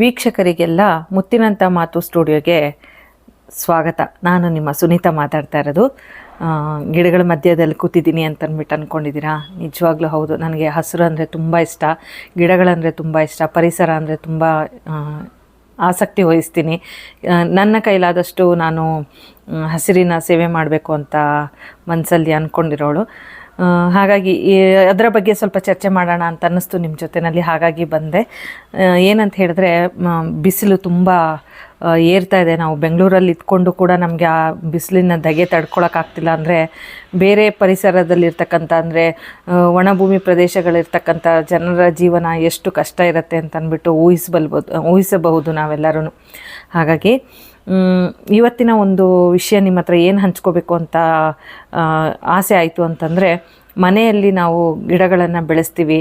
ವೀಕ್ಷಕರಿಗೆಲ್ಲ ಮುತ್ತಿನಂಥ ಮಾತು ಸ್ಟುಡಿಯೋಗೆ ಸ್ವಾಗತ. ನಾನು ನಿಮ್ಮ ಸುನೀತಾ ಮಾತಾಡ್ತಾ ಇರೋದು. ಗಿಡಗಳ ಮಧ್ಯದಲ್ಲಿ ಕೂತಿದ್ದೀನಿ ಅಂತ ಅಂದ್ಬಿಟ್ಟು ಅಂದ್ಕೊಂಡಿದ್ದೀರಾ ನಿಜವಾಗ್ಲೂ ಹೌದು. ನನಗೆ ಹಸಿರು ಅಂದರೆ ತುಂಬ ಇಷ್ಟ. ಗಿಡಗಳಂದರೆ ತುಂಬ ಇಷ್ಟ. ಪರಿಸರ ಅಂದರೆ ತುಂಬ ಆಸಕ್ತಿ ವಹಿಸ್ತೀನಿ. ನನ್ನ ಕೈಲಾದಷ್ಟು ನಾನು, ಹಸಿರಿನ ಸೇವೆ ಮಾಡಬೇಕು ಅಂತ ಮನಸ್ಸಲ್ಲಿ ಅಂದ್ಕೊಂಡಿರೋಳು ಹಾಗಾಗಿ ಅದರ ಬಗ್ಗೆ ಸ್ವಲ್ಪ ಚರ್ಚೆ ಮಾಡೋಣ ಅಂತ ಅನ್ನಿಸ್ತು ನಿಮ್ಮ ಜೊತೆಯಲ್ಲಿ ಹಾಗಾಗಿ ಬಂದೆ. ಏನಂತ ಹೇಳಿದ್ರೆ ಬಿಸಿಲು ತುಂಬ ಏರ್ತಾ ಇದೆ. ನಾವು ಬೆಂಗಳೂರಲ್ಲಿ ಇದ್ಕೊಂಡು ಕೂಡ ನಮಗೆ ಆ ಬಿಸಿಲಿನ ಧಗೆ ತಡ್ಕೊಳಕ್ಕಾಗ್ತಿಲ್ಲ ಅಂದರೆ, ಬೇರೆ ಪರಿಸರದಲ್ಲಿರ್ತಕ್ಕಂಥ ಅಂದರೆ ಒಣಭೂಮಿ ಪ್ರದೇಶಗಳಿರ್ತಕ್ಕಂಥ ಜನರ ಜೀವನ ಎಷ್ಟು ಕಷ್ಟ ಇರುತ್ತೆ ಅಂತ ಅಂದ್ಬಿಟ್ಟು ಊಹಿಸಬಲ್ಬೋದು ಊಹಿಸಬಹುದು ನಾವೆಲ್ಲರೂ ಹಾಗಾಗಿ ಇವತ್ತಿನ ಒಂದು ವಿಷಯ ನಿಮ್ಮ ಹತ್ರ ಏನು ಹಂಚ್ಕೋಬೇಕು ಅಂತ ಆಸೆ ಆಯಿತು ಅಂತಂದರೆ ಮನೆಯಲ್ಲಿ ನಾವು ಗಿಡಗಳನ್ನು ಬೆಳೆಸ್ತೀವಿ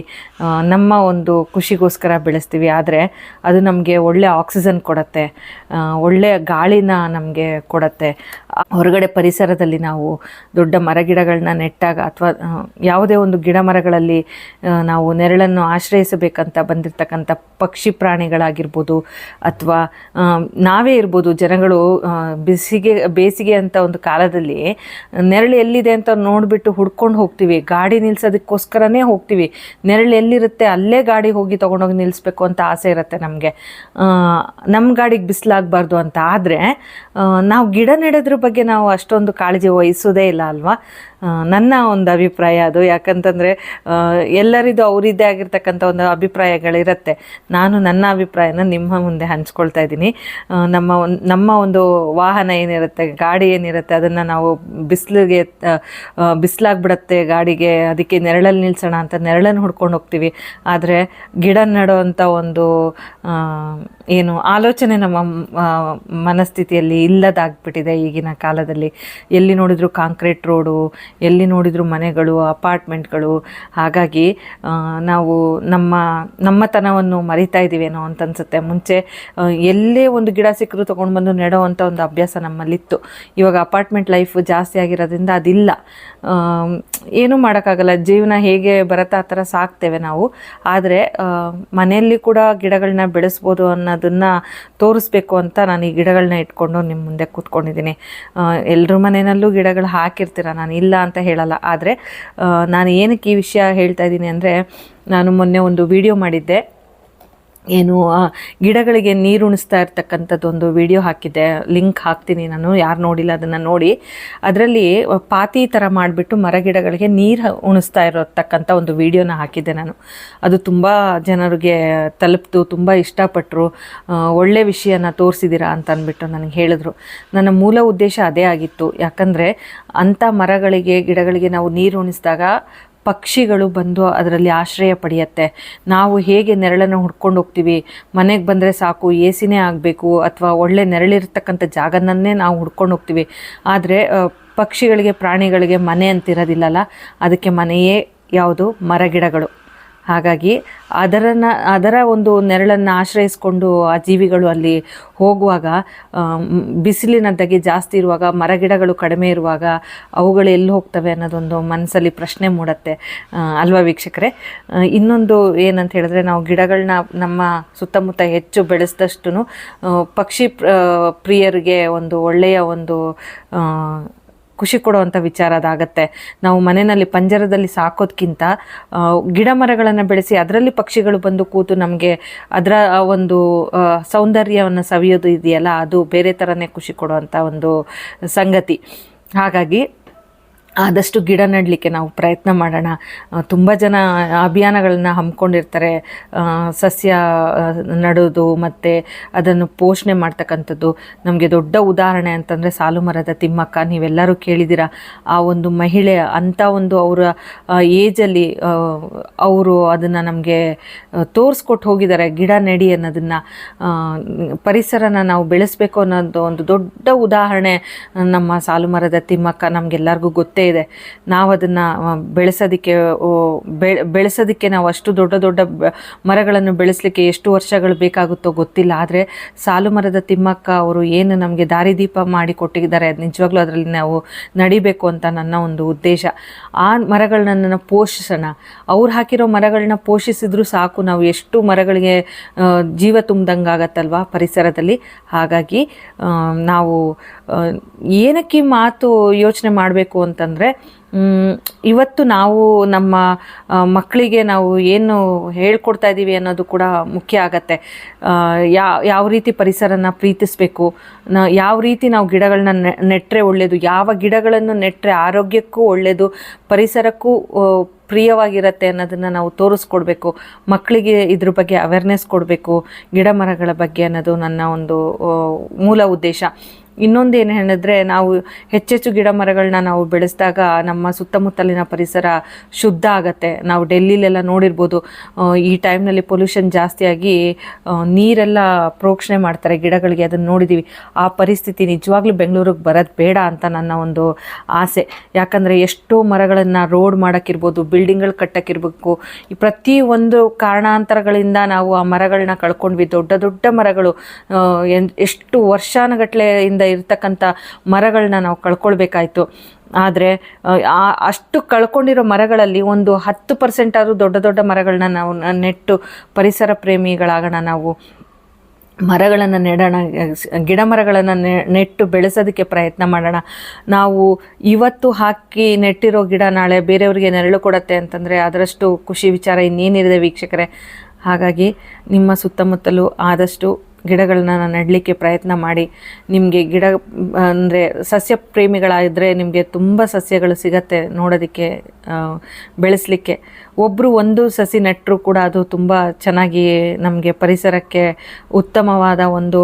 ನಮ್ಮ ಒಂದು ಖುಷಿಗೋಸ್ಕರ ಬೆಳೆಸ್ತೀವಿ. ಆದರೆ ಅದು ನಮಗೆ ಒಳ್ಳೆ ಆಕ್ಸಿಜನ್ ಕೊಡುತ್ತೆ ಒಳ್ಳೆಯ ಗಾಳಿನ ನಮಗೆ ಕೊಡುತ್ತೆ. ಹೊರಗಡೆ ಪರಿಸರದಲ್ಲಿ ನಾವು ದೊಡ್ಡ ಮರಗಿಡಗಳನ್ನ ನೆಟ್ಟಾಗ ಅಥವಾ ಯಾವುದೇ ಒಂದು ಗಿಡ ಮರಗಳಲ್ಲಿ ನಾವು ನೆರಳನ್ನು ಆಶ್ರಯಿಸಬೇಕಂತ ಬಂದಿರತಕ್ಕಂಥ ಪಕ್ಷಿ ಪ್ರಾಣಿಗಳಾಗಿರ್ಬೋದು ಅಥವಾ ನಾವೇ ಇರ್ಬೋದು ಜನಗಳು ಬಿಸಿಗೆ, ಬೇಸಿಗೆ ಅಂತ ಒಂದು ಕಾಲದಲ್ಲಿ ನೆರಳು ಎಲ್ಲಿದೆ ಅಂತ ನೋಡಿಬಿಟ್ಟು ಹುಡ್ಕೊಂಡು ಹೋಗ್ತೀವಿ. ಗಾಡಿ ನಿಲ್ಸೋದಕ್ಕೋಸ್ಕರನೇ ಹೋಗ್ತೀವಿ. ನೆರಳು ಎಲ್ಲಿರುತ್ತೆ ಅಲ್ಲೇ ಗಾಡಿ ಹೋಗಿ ತೊಗೊಂಡೋಗಿ ನಿಲ್ಲಿಸ್ಬೇಕು ಅಂತ ಆಸೆ ಇರುತ್ತೆ ನಮಗೆ. ನಮ್ಮ ಗಾಡಿಗೆ ಬಿಸಿಲಾಗಬಾರ್ದು ಅಂತ ಆದರೆ ನಾವು ಗಿಡ ನೆಡೋದ್ರ ಬಗ್ಗೆ ನಾವು ಅಷ್ಟೊಂದು ಕಾಳಜಿ ವಹಿಸೋದೇ ಇಲ್ಲ ಅಲ್ವಾ? ನನ್ನ ಒಂದು ಅಭಿಪ್ರಾಯ ಅದು. ಯಾಕಂತಂದರೆ ಎಲ್ಲರಿದು ಅವರಿದ್ದೇ ಆಗಿರ್ತಕ್ಕಂಥ ಒಂದು ಅಭಿಪ್ರಾಯಗಳಿರುತ್ತೆ. ನಾನು ನನ್ನ ಅಭಿಪ್ರಾಯನ ನಿಮ್ಮ ಮುಂದೆ ಹಂಚ್ಕೊಳ್ತಾ ಇದ್ದೀನಿ. ನಮ್ಮ ಒಂದು ನಮ್ಮ ಒಂದು ವಾಹನ ಏನಿರುತ್ತೆ, ಗಾಡಿ ಏನಿರುತ್ತೆ, ಅದನ್ನು ನಾವು ಬಿಸಿಲಿಗೆ ಬಿಸಿಲಾಗ್ಬಿಡತ್ತೆ, ಗಾಡಿಗೆ, ಅದಕ್ಕೆ ನೆರಳಲ್ಲಿ ನಿಲ್ಸೋಣ ಅಂತ ನೆರಳನ್ನು ಹುಡ್ಕೊಂಡು ಹೋಗ್ತೀವಿ. ಆದರೆ ಗಿಡ ನೆಡೋವಂಥ ಒಂದು ಏನು ಆಲೋಚನೆ ನಮ್ಮ ಮನಸ್ಥಿತಿಯಲ್ಲಿ ಇಲ್ಲದಾಗ್ಬಿಟ್ಟಿದೆ ಈಗಿನ ಕಾಲದಲ್ಲಿ. ಎಲ್ಲಿ ನೋಡಿದ್ರು ಕಾಂಕ್ರೀಟ್ ರೋಡು, ಎಲ್ಲಿ ನೋಡಿದ್ರು ಮನೆಗಳು, ಅಪಾರ್ಟ್ಮೆಂಟ್ಗಳು. ಹಾಗಾಗಿ ನಾವು ನಮ್ಮ, ನಮ್ಮತನವನ್ನು ಮರಿತಾ ಇದ್ದೀವೇನೋ ಅಂತ ಅನ್ಸುತ್ತೆ. ಮುಂಚೆ ಎಲ್ಲೇ ಒಂದು ಗಿಡ ಸಿಕ್ಕರು ತೊಗೊಂಡು ಬಂದು ನೆಡೋವಂಥ ಒಂದು ಅಭ್ಯಾಸ ನಮ್ಮಲ್ಲಿತ್ತು. ಇವಾಗ ಅಪಾರ್ಟ್ಮೆಂಟ್ ಲೈಫ್ ಜಾಸ್ತಿ ಆಗಿರೋದ್ರಿಂದ ಅದಿಲ್ಲ. ಏನೂ ಮಾಡೋಕ್ಕಾಗಲ್ಲ. ಜೀವನ ಹೇಗೆ ಬರುತ್ತಾ ಆ ಥರ ಸಾಕ್ತೇವೆ ನಾವು. ಆದರೆ ಮನೆಯಲ್ಲಿ ಕೂಡ ಗಿಡಗಳನ್ನ ಬೆಳೆಸ್ಬೋದು ಅನ್ನೋದನ್ನು ತೋರಿಸ್ಬೇಕು ಅಂತ ನಾನು ಈ ಗಿಡಗಳನ್ನ ಇಟ್ಕೊಂಡು ನಿಮ್ಮ ಮುಂದೆ ಕೂತ್ಕೊಂಡಿದ್ದೀನಿ. ಎಲ್ಲರ ಮನೆಯಲ್ಲೂ ಗಿಡಗಳು ಹಾಕಿರ್ತೀರ, ನಾನು ಇಲ್ಲ ಅಂತ ಹೇಳಲ್ಲ. ಆದರೆ ನಾನು ಏನಕ್ಕೆ ಈ ವಿಷಯ ಹೇಳ್ತಾ ಇದ್ದೀನಿ ಅಂದರೆ, ನಾನು ಮೊನ್ನೆ ಒಂದು ವಿಡಿಯೋ ಮಾಡಿದ್ದೆ. ಏನು ಗಿಡಗಳಿಗೆ ನೀರು ಉಣಿಸ್ತಾ ಇರ್ತಕ್ಕಂಥದ್ದು ಒಂದು ವಿಡಿಯೋ ಹಾಕಿದ್ದೆ. ಲಿಂಕ್ ಹಾಕ್ತೀನಿ ನಾನು, ಯಾರು ನೋಡಿಲ್ಲ ಅದನ್ನು ನೋಡಿ. ಅದರಲ್ಲಿ ಪಾತಿ ಥರ ಮಾಡಿಬಿಟ್ಟು ಮರಗಿಡಗಳಿಗೆ ನೀರು ಉಣಿಸ್ತಾ ಇರತಕ್ಕಂಥ ಒಂದು ವಿಡಿಯೋನ ಹಾಕಿದ್ದೆ ನಾನು. ಅದು ತುಂಬ ಜನರಿಗೆ ತಲುಪ್ತು, ತುಂಬ ಇಷ್ಟಪಟ್ಟರು ಒಳ್ಳೆ ವಿಷಯನ ತೋರಿಸಿದ್ದೀರಾ ಅಂತ ಅಂದ್ಬಿಟ್ಟು ನನಗೆ ಹೇಳಿದ್ರು. ನನ್ನ ಮೂಲ ಉದ್ದೇಶ ಅದೇ ಆಗಿತ್ತು. ಯಾಕಂದರೆ, ಅಂಥ ಮರಗಳಿಗೆ, ಗಿಡಗಳಿಗೆ ನಾವು ನೀರು ಉಣಿಸಿದಾಗ ಪಕ್ಷಿಗಳು ಬಂದು ಅದರಲ್ಲಿ ಆಶ್ರಯ ಪಡೆಯುತ್ತೆ. ನಾವು ಹೇಗೆ ನೆರಳನ್ನು ಹುಡ್ಕೊಂಡು ಹೋಗ್ತೀವಿ? ಮನೆಗೆ ಬಂದರೆ ಸಾಕು ಎ ಸಿನೇ ಆಗಬೇಕು ಅಥವಾ ಒಳ್ಳೆ ನೆರಳಿರ್ತಕ್ಕಂಥ ಜಾಗನನ್ನೇ ನಾವು ಹುಡ್ಕೊಂಡು ಹೋಗ್ತೀವಿ. ಆದರೆ ಪಕ್ಷಿಗಳಿಗೆ, ಪ್ರಾಣಿಗಳಿಗೆ ಮನೆ ಅಂತಿರೋದಿಲ್ಲಲ್ಲ? ಅದಕ್ಕೆ ಮನೆಯೇ ಯಾವುದು? ಮರಗಿಡಗಳು. ಹಾಗಾಗಿ ಅದರನ್ನ, ಅದರ ಒಂದು ನೆರಳನ್ನು ಆಶ್ರಯಿಸಿಕೊಂಡು ಆ ಜೀವಿಗಳು ಅಲ್ಲಿ ಹೋಗುವಾಗ ಬಿಸಿಲಿನ ಧಗೆ ಜಾಸ್ತಿ ಇರುವಾಗ, ಮರಗಿಡಗಳು ಕಡಿಮೆ ಇರುವಾಗ ಅವುಗಳು ಎಲ್ಲಿ ಹೋಗ್ತವೆ ಅನ್ನೋದೊಂದು ಮನಸ್ಸಲ್ಲಿ ಪ್ರಶ್ನೆ ಮೂಡುತ್ತೆ ಅಲ್ವಾ ವೀಕ್ಷಕರೇ? ಇನ್ನೊಂದು ಏನಂತ ಹೇಳಿದ್ರೆ ನಾವು ಗಿಡಗಳನ್ನ ನಮ್ಮ ಸುತ್ತಮುತ್ತ ಹೆಚ್ಚು ಬೆಳೆಸಿದಷ್ಟು ಪಕ್ಷಿ ಪ್ರಿಯರಿಗೆ ಒಂದು ಒಳ್ಳೆಯ ಒಂದು ಖುಷಿ ಕೊಡುವಂಥ ವಿಚಾರ ಅದಾಗತ್ತೆ. ನಾವು ಮನೆಯಲ್ಲಿ ಪಂಜರದಲ್ಲಿ ಸಾಕೋದ್ಕಿಂತ ಗಿಡ ಮರಗಳನ್ನು ಬೆಳೆಸಿ ಅದರಲ್ಲಿ ಪಕ್ಷಿಗಳು ಬಂದು ಕೂತು ನಮಗೆ ಅದರ ಒಂದು ಸೌಂದರ್ಯವನ್ನು ಸವಿಯೋದು ಇದೆಯಲ್ಲ, ಅದು ಬೇರೆ ಥರನೇ ಖುಷಿ ಕೊಡುವಂಥ ಒಂದು ಸಂಗತಿ. ಹಾಗಾಗಿ ಆದಷ್ಟು ಗಿಡ ನೆಡಲಿಕ್ಕೆ ನಾವು ಪ್ರಯತ್ನ ಮಾಡೋಣ. ತುಂಬ ಜನ ಅಭಿಯಾನಗಳನ್ನ ಹಮ್ಮಿಕೊಂಡಿರ್ತಾರೆ. ಸಸ್ಯ ನಡೋದು ಮತ್ತು ಅದನ್ನು ಪೋಷಣೆ ಮಾಡ್ತಕ್ಕಂಥದ್ದು ನಮಗೆ ದೊಡ್ಡ ಉದಾಹರಣೆ ಅಂತಂದರೆ ಸಾಲು ಮರದ ತಿಮ್ಮಕ್ಕ. ನೀವೆಲ್ಲರೂ ಕೇಳಿದ್ದೀರ, ಆ ಒಂದು ಮಹಿಳೆ ಅಂಥ ಒಂದು ಅವರ ಏಜಲ್ಲಿ ಅವರು ಅದನ್ನು ನಮಗೆ ತೋರಿಸ್ಕೊಟ್ಟು ಹೋಗಿದ್ದಾರೆ. ಗಿಡ ನೆಡಿ ಅನ್ನೋದನ್ನು ಪರಿಸರನ ನಾವು ಬೆಳೆಸಬೇಕು ಅನ್ನೋದು ಒಂದು ದೊಡ್ಡ ಉದಾಹರಣೆ ನಮ್ಮ ಸಾಲು ಮರದ ತಿಮ್ಮಕ್ಕ ನಮಗೆಲ್ಲರಿಗೂ ಗೊತ್ತೇ ಇದೆ. ನಾವು ಅದನ್ನು ಬೆಳೆಸೋದಕ್ಕೆ ಬೆಳೆಸೋದಕ್ಕೆ ನಾವು ಅಷ್ಟು ದೊಡ್ಡ ದೊಡ್ಡ ಮರಗಳನ್ನು ಬೆಳೆಸಲಿಕ್ಕೆ ಎಷ್ಟು ವರ್ಷಗಳು ಬೇಕಾಗುತ್ತೋ ಗೊತ್ತಿಲ್ಲ. ಆದರೆ ಸಾಲು ಮರದ ತಿಮ್ಮಕ್ಕ ಅವರು ಏನು ನಮಗೆ ದಾರಿದೀಪ ಮಾಡಿ ಕೊಟ್ಟಿದ್ದಾರೆ, ಅದು ನಿಜವಾಗ್ಲೂ ಅದರಲ್ಲಿ ನಾವು ನಡಿಬೇಕು ಅಂತ ನನ್ನ ಒಂದು ಉದ್ದೇಶ. ಆ ಮರಗಳನ್ನ ಪೋಷಿಸೋಣ. ಅವ್ರು ಹಾಕಿರೋ ಮರಗಳನ್ನ ಪೋಷಿಸಿದ್ರು ಸಾಕು. ನಾವು ಎಷ್ಟು ಮರಗಳಿಗೆ ಜೀವ ತುಂಬ್ದಂಗೆ ಆಗತ್ತಲ್ವಾ ಪರಿಸರದಲ್ಲಿ? ಹಾಗಾಗಿ ನಾವು ಏನಕ್ಕೆ ಮಾತು ಯೋಚನೆ ಮಾಡಬೇಕು ಅಂತಂದರೆ ಇವತ್ತು ನಾವು ನಮ್ಮ ಮಕ್ಕಳಿಗೆ ನಾವು ಏನು ಹೇಳ್ಕೊಡ್ತಾ ಇದ್ದೀವಿ ಅನ್ನೋದು ಕೂಡ ಮುಖ್ಯ ಆಗತ್ತೆ. ಯಾವ ರೀತಿ ಪರಿಸರನ ಪ್ರೀತಿಸಬೇಕು, ನ, ಯಾವ ರೀತಿ ನಾವು ಗಿಡಗಳನ್ನ ನೆಟ್ಟರೆ ಒಳ್ಳೆಯದು ಯಾವ ಗಿಡಗಳನ್ನು ನೆಟ್ಟರೆ ಆರೋಗ್ಯಕ್ಕೂ ಒಳ್ಳೆಯದು ಪರಿಸರಕ್ಕೂ ಪ್ರಿಯವಾಗಿರುತ್ತೆ ಅನ್ನೋದನ್ನು ನಾವು ತೋರಿಸ್ಕೊಡ್ಬೇಕು. ಮಕ್ಕಳಿಗೆ ಇದ್ರ ಬಗ್ಗೆ ಅವೇರ್ನೆಸ್ ಕೊಡಬೇಕು ಗಿಡ ಮರಗಳ ಬಗ್ಗೆ ಅನ್ನೋದು ನನ್ನ ಒಂದು ಮೂಲ ಉದ್ದೇಶ. ಇನ್ನೊಂದು ಏನು ಹೇಳಿದ್ರೆ ನಾವು ಹೆಚ್ಚೆಚ್ಚು ಗಿಡ ಮರಗಳನ್ನ ನಾವು ಬೆಳೆಸಿದಾಗ ನಮ್ಮ ಸುತ್ತಮುತ್ತಲಿನ ಪರಿಸರ ಶುದ್ಧ ಆಗತ್ತೆ. ನಾವು ಡೆಲ್ಲಿಲೆಲ್ಲ ನೋಡಿರ್ಬೋದು ಈ ಟೈಮ್ನಲ್ಲಿ ಪೊಲ್ಯೂಷನ್ ಜಾಸ್ತಿಯಾಗಿ ನೀರೆಲ್ಲ ಪ್ರೋಕ್ಷಣೆ ಮಾಡ್ತಾರೆ ಗಿಡಗಳಿಗೆ. ಅದನ್ನು ನೋಡಿದ್ದೀವಿ ಆ ಪರಿಸ್ಥಿತಿ ನಿಜವಾಗ್ಲೂ ಬೆಂಗಳೂರಿಗೆ ಬರೋದು ಬೇಡ ಅಂತ ನನ್ನ ಒಂದು ಆಸೆ. ಯಾಕಂದರೆ ಎಷ್ಟೋ ಮರಗಳನ್ನು ರೋಡ್ ಮಾಡೋಕ್ಕಿರ್ಬೋದು, ಬಿಲ್ಡಿಂಗ್ಗಳು ಕಟ್ಟೋಕ್ಕಿರ್ಬೇಕು. ಈ ಪ್ರತಿ ಒಂದು ಕಾರಣಾಂತರಗಳಿಂದ ನಾವು ಆ ಮರಗಳನ್ನ ಕಳ್ಕೊಂಡ್ವಿ. ದೊಡ್ಡ ದೊಡ್ಡ ಮರಗಳು ಎಷ್ಟು ವರ್ಷಾನುಗಟ್ಲೆಯಿಂದ ಇರ್ತಕ್ಕಂಥ ಮರಗಳನ್ನ ನಾವು ಕಳ್ಕೊಳ್ಬೇಕಾಯ್ತು. ಆದರೆ ಅಷ್ಟು ಕಳ್ಕೊಂಡಿರೋ ಮರಗಳಲ್ಲಿ ಒಂದು ಹತ್ತು ಪರ್ಸೆಂಟ್ ಆದರೂ ದೊಡ್ಡ ದೊಡ್ಡ ಮರಗಳನ್ನ ನಾವು ನೆಟ್ಟು ಪರಿಸರ ಪ್ರೇಮಿಗಳಾಗೋಣ ನಾವು. ಮರಗಳನ್ನು ನೆಡೋಣ, ಗಿಡ ಮರಗಳನ್ನು ನೆಟ್ಟು ಬೆಳೆಸೋದಕ್ಕೆ ಪ್ರಯತ್ನ ಮಾಡೋಣ. ನಾವು ಇವತ್ತು ಹಾಕಿ ನೆಟ್ಟಿರೋ ಗಿಡ ನಾಳೆ ಬೇರೆಯವರಿಗೆ ನೆರಳು ಕೊಡತ್ತೆ ಅಂತಂದರೆ ಅದರಷ್ಟು ಖುಷಿ ವಿಚಾರ ಇನ್ನೇನಿದೆ ವೀಕ್ಷಕರೇ. ಹಾಗಾಗಿ ನಿಮ್ಮ ಸುತ್ತಮುತ್ತಲೂ ಆದಷ್ಟು ಗಿಡಗಳನ್ನ ನೆಡಲಿಕ್ಕೆ ಪ್ರಯತ್ನ ಮಾಡಿ. ನಿಮಗೆ ಗಿಡ, ಅಂದರೆ ಸಸ್ಯ ಪ್ರೇಮಿಗಳಾದರೆ ನಿಮಗೆ ತುಂಬ ಸಸ್ಯಗಳು ಸಿಗತ್ತೆ ನೋಡೋದಕ್ಕೆ ಬೆಳೆಸಲಿಕ್ಕೆ. ಒಬ್ಬರು ಒಂದು ಸಸಿ ನೆಟ್ಟರು ಕೂಡ ಅದು ತುಂಬ ಚೆನ್ನಾಗಿ ನಮಗೆ ಪರಿಸರಕ್ಕೆ ಉತ್ತಮವಾದ ಒಂದು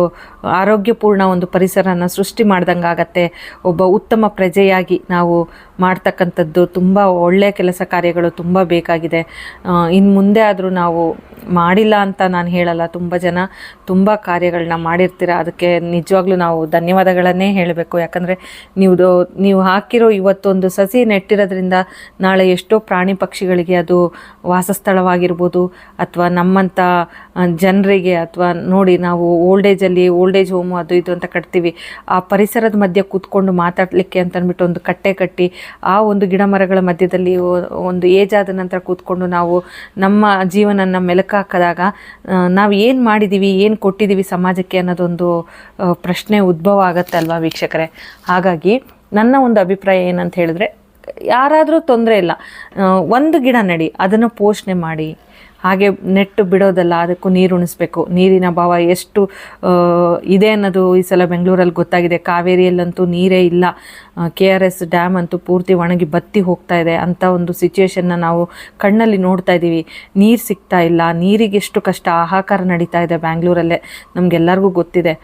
ಆರೋಗ್ಯಪೂರ್ಣ ಒಂದು ಪರಿಸರನ ಸೃಷ್ಟಿ ಮಾಡ್ದಂಗೆ ಆಗತ್ತೆ. ಒಬ್ಬ ಉತ್ತಮ ಪ್ರಜೆಯಾಗಿ ನಾವು ಮಾಡ್ತಕ್ಕಂಥದ್ದು ತುಂಬ ಒಳ್ಳೆಯ ಕೆಲಸ ಕಾರ್ಯಗಳು ತುಂಬ ಬೇಕಾಗಿದೆ. ಇನ್ನು ಮುಂದೆ ಆದರೂ ನಾವು ಮಾಡಿಲ್ಲ ಅಂತ ನಾನು ಹೇಳಲ್ಲ. ತುಂಬ ಜನ ತುಂಬ ಕಾರ್ಯಗಳನ್ನ ಮಾಡಿರ್ತೀರ. ಅದಕ್ಕೆ ನಿಜವಾಗ್ಲೂ ನಾವು ಧನ್ಯವಾದಗಳನ್ನೇ ಹೇಳಬೇಕು. ಯಾಕಂದರೆ ನೀವು ನೀವು ಹಾಕಿರೋ ಇವತ್ತೊಂದು ಸಸಿ ನೆಟ್ಟಿರೋದ್ರಿಂದ ನಾಳೆ ಎಷ್ಟೋ ಪ್ರಾಣಿ ಪಕ್ಷಿಗಳಿಗೆ ಅದು ವಾಸಸ್ಥಳವಾಗಿರ್ಬೋದು ಅಥವಾ ನಮ್ಮಂಥ ಜನರಿಗೆ ಅಥವಾ ನೋಡಿ ನಾವು ಓಲ್ಡ್ ಏಜಲ್ಲಿ ಓಲ್ಡ್ ಏಜ್ ಹೋಮು ಅದು ಇದು ಅಂತ ಕಟ್ತೀವಿ, ಆ ಪರಿಸರದ ಮಧ್ಯೆ ಕೂತ್ಕೊಂಡು ಮಾತಾಡಲಿಕ್ಕೆ ಅಂತ ಅಂದ್ಬಿಟ್ಟು ಒಂದು ಕಟ್ಟೆ ಕಟ್ಟಿ, ಆ ಒಂದು ಗಿಡ ಮರಗಳ ಮಧ್ಯದಲ್ಲಿ ಒಂದು ಏಜ್ ಆದ ನಂತರ ಕೂತ್ಕೊಂಡು ನಾವು ನಮ್ಮ ಜೀವನನ ಮೆಲುಕಾಕದಾಗ ನಾವು ಏನು ಮಾಡಿದ್ದೀವಿ ಏನು ಕೊಟ್ಟಿದ್ದೀವಿ ಸಮಾಜಕ್ಕೆ ಅನ್ನೋದೊಂದು ಪ್ರಶ್ನೆ ಉದ್ಭವ ಆಗುತ್ತೆ ಅಲ್ವಾ ವೀಕ್ಷಕರೇ? ಹಾಗಾಗಿ ನನ್ನ ಒಂದು ಅಭಿಪ್ರಾಯ ಏನಂತ ಹೇಳಿದ್ರೆ ಯಾರಾದರೂ ತೊಂದರೆ ಇಲ್ಲ. ಒಂದು ಗಿಡ ನಡಿ, ಅದನ್ನು ಪೋಷಣೆ ಮಾಡಿ. ಹಾಗೆ ನೆಟ್ಟು ಬಿಡೋದಲ್ಲ, ಅದಕ್ಕೂ ನೀರು ಉಣಿಸ್ಬೇಕು. ನೀರಿನ ಅಭಾವ ಎಷ್ಟು ಇದೆ ಅನ್ನೋದು ಈ ಸಲ ಬೆಂಗಳೂರಲ್ಲಿ ಗೊತ್ತಾಗಿದೆ. ಕಾವೇರಿಯಲ್ಲಂತೂ ನೀರೇ ಇಲ್ಲ. ಕೆ ಆರ್ ಎಸ್ ಡ್ಯಾಮ್ ಅಂತೂ ಪೂರ್ತಿ ಒಣಗಿ ಬತ್ತಿ ಹೋಗ್ತಾ ಇದೆ. ಅಂಥ ಒಂದು ಸಿಚುವೇಶನ್ನ ನಾವು ಕಣ್ಣಲ್ಲಿ ನೋಡ್ತಾ ಇದ್ದೀವಿ. ನೀರು ಸಿಗ್ತಾ ಇಲ್ಲ. ನೀರಿಗೆ ಎಷ್ಟು ಕಷ್ಟ. ಆಹಾಕಾರ ನಡೀತಾ ಇದೆ ಬ್ಯಾಂಗ್ಳೂರಲ್ಲೇ. ನಮಗೆಲ್ಲರಿಗೂ ಗೊತ್ತಿದೆ.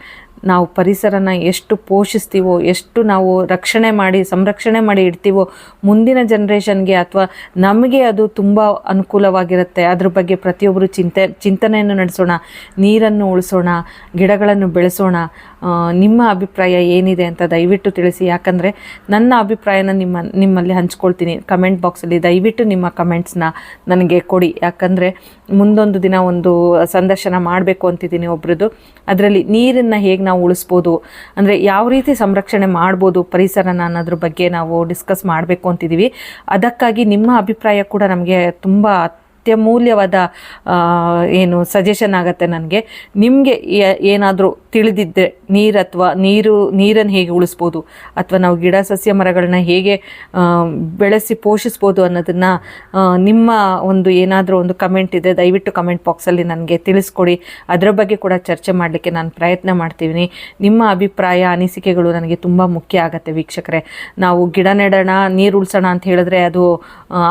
ನಾವು ಪರಿಸರನ ಎಷ್ಟು ಪೋಷಿಸ್ತೀವೋ, ಎಷ್ಟು ನಾವು ರಕ್ಷಣೆ ಮಾಡಿ, ಸಂರಕ್ಷಣೆ ಮಾಡಿ ಇಡ್ತೀವೋ, ಮುಂದಿನ ಜನ್ರೇಷನ್ಗೆ ಅಥವಾ ನಮಗೆ ಅದು ತುಂಬ ಅನುಕೂಲವಾಗಿರುತ್ತೆ. ಅದ್ರ ಬಗ್ಗೆ ಪ್ರತಿಯೊಬ್ಬರು ಚಿಂತೆ, ಚಿಂತನೆಯನ್ನು ನಡೆಸೋಣ. ನೀರನ್ನು ಉಳಿಸೋಣ, ಗಿಡಗಳನ್ನು ಬೆಳೆಸೋಣ. ನಿಮ್ಮ ಅಭಿಪ್ರಾಯ ಏನಿದೆ ಅಂತ ದಯವಿಟ್ಟು ತಿಳಿಸಿ. ಯಾಕಂದರೆ ನನ್ನ ಅಭಿಪ್ರಾಯನ ನಿಮ್ಮ, ನಿಮ್ಮಲ್ಲಿ ಹಂಚ್ಕೊಳ್ತೀನಿ. ಕಮೆಂಟ್ ಬಾಕ್ಸಲ್ಲಿ ದಯವಿಟ್ಟು ನಿಮ್ಮ ಕಮೆಂಟ್ಸ್ನ ನನಗೆ ಕೊಡಿ. ಯಾಕಂದರೆ ಮುಂದೊಂದು ದಿನ ಒಂದು ಸಂದರ್ಶನ ಮಾಡಬೇಕು ಅಂತಿದ್ದೀನಿ ಒಬ್ರದ್ದು ಅದರಲ್ಲಿ ನೀರನ್ನು ಹೇಗೆ ನಾವು ಉಳಿಸ್ಬೋದು? ಅಂದರೆ ಯಾವ ರೀತಿ ಸಂರಕ್ಷಣೆ ಮಾಡ್ಬೋದು ಪರಿಸರನ ಅನ್ನೋದ್ರ ಬಗ್ಗೆ ನಾವು ಡಿಸ್ಕಸ್ ಮಾಡಬೇಕು ಅಂತಿದ್ದೀವಿ. ಅದಕ್ಕಾಗಿ ನಿಮ್ಮ ಅಭಿಪ್ರಾಯ ಕೂಡ ನಮಗೆ ತುಂಬ ಅತ್ಯಮೂಲ್ಯವಾದ ಏನು ಸಜೆಷನ್ ಆಗುತ್ತೆ ನನಗೆ. ನಿಮಗೆ ಏನಾದರೂ ತಿಳಿದಿದ್ದರೆ ನೀರು ಅಥವಾ ನೀರು, ನೀರನ್ನು ಹೇಗೆ ಉಳಿಸ್ಬೋದು? ಅಥವಾ ನಾವು ಗಿಡ, ಸಸ್ಯ ಮರಗಳನ್ನ ಹೇಗೆ ಬೆಳೆಸಿ ಪೋಷಿಸ್ಬೋದು ಅನ್ನೋದನ್ನು ನಿಮ್ಮ ಒಂದು ಏನಾದರೂ ಒಂದು ಕಮೆಂಟ್ ಇದೆ, ದಯವಿಟ್ಟು ಕಮೆಂಟ್ ಬಾಕ್ಸಲ್ಲಿ ನನಗೆ ತಿಳಿಸ್ಕೊಡಿ. ಅದರ ಬಗ್ಗೆ ಕೂಡ ಚರ್ಚೆ ಮಾಡಲಿಕ್ಕೆ ನಾನು ಪ್ರಯತ್ನ ಮಾಡ್ತೀನಿ ನಿಮ್ಮ ಅಭಿಪ್ರಾಯ, ಅನಿಸಿಕೆಗಳು ನನಗೆ ತುಂಬ ಮುಖ್ಯ ಆಗುತ್ತೆ ವೀಕ್ಷಕರೇ. ನಾವು ಗಿಡ ನೆಡೋಣ, ನೀರು ಉಳಿಸೋಣ ಅಂತ ಹೇಳಿದ್ರೆ ಅದು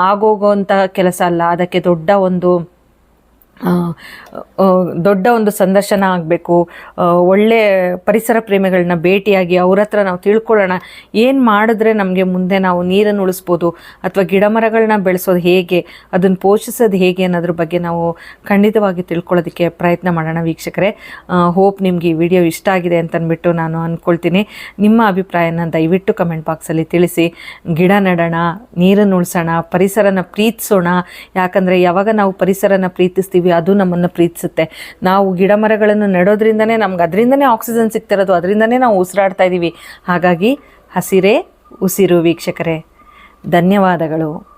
ಆಗೋಗೋ ಆಗೋಗೋಂಥ ಕೆಲಸ ಅಲ್ಲ. ಅದಕ್ಕೆ ದೊಡ್ಡ ಒಂದು ಆ, ಆ, ದೊಡ್ಡ ಒಂದು ಸಂದರ್ಶನ ಆಗಬೇಕು. ಒಳ್ಳೆ ಪರಿಸರ ಪ್ರೇಮಿಗಳನ್ನ ಭೇಟಿಯಾಗಿ ಅವ್ರ ಹತ್ರ ನಾವು ತಿಳ್ಕೊಳ್ಳೋಣ. ಏನು ಮಾಡಿದ್ರೆ ನಮಗೆ ಮುಂದೆ ನಾವು ನೀರನ್ನು ಉಳಿಸ್ಬೋದು ಅಥವಾ ಗಿಡ ಮರಗಳನ್ನ ಬೆಳೆಸೋದು ಹೇಗೆ ಅದನ್ನು ಪೋಷಿಸೋದು ಹೇಗೆ ಅನ್ನೋದ್ರ ಬಗ್ಗೆ ನಾವು ಖಂಡಿತವಾಗಿ ತಿಳ್ಕೊಳ್ಳೋದಕ್ಕೆ ಪ್ರಯತ್ನ ಮಾಡೋಣ ವೀಕ್ಷಕರೇ. ಹೋಪ್ ನಿಮಗೆ ಈ ವಿಡಿಯೋ ಇಷ್ಟ ಆಗಿದೆ ಅಂತ ಅಂದ್ಬಿಟ್ಟು ನಾನು ಅಂದ್ಕೊಳ್ತೀನಿ ನಿಮ್ಮ ಅಭಿಪ್ರಾಯನ ದಯವಿಟ್ಟು ಕಮೆಂಟ್ ಬಾಕ್ಸಲ್ಲಿ ತಿಳಿಸಿ. ಗಿಡ ನೆಡೋಣ, ನೀರನ್ನು ಉಳಿಸೋಣ, ಪರಿಸರನ ಪ್ರೀತಿಸೋಣ. ಯಾಕಂದರೆ ಯಾವಾಗ ನಾವು ಪರಿಸರನ ಪ್ರೀತಿಸ್ತೀವಿ ಅದು ನಮ್ಮನ್ನು ಪ್ರೀತಿಸುತ್ತೆ. ನಾವು ಗಿಡ ಮರಗಳನ್ನು ನೆಡೋದ್ರಿಂದನೇ ನಮ್ಗೆ ಅದರಿಂದನೇ ಆಕ್ಸಿಜನ್ ಸಿಗ್ತಿರೋದು, ಅದರಿಂದನೇ ನಾವು ಉಸಿರಾಡ್ತಾ ಇದ್ದೀವಿ ಹಾಗಾಗಿ ಹಸಿರೇ ಉಸಿರು ವೀಕ್ಷಕರೇ. ಧನ್ಯವಾದಗಳು.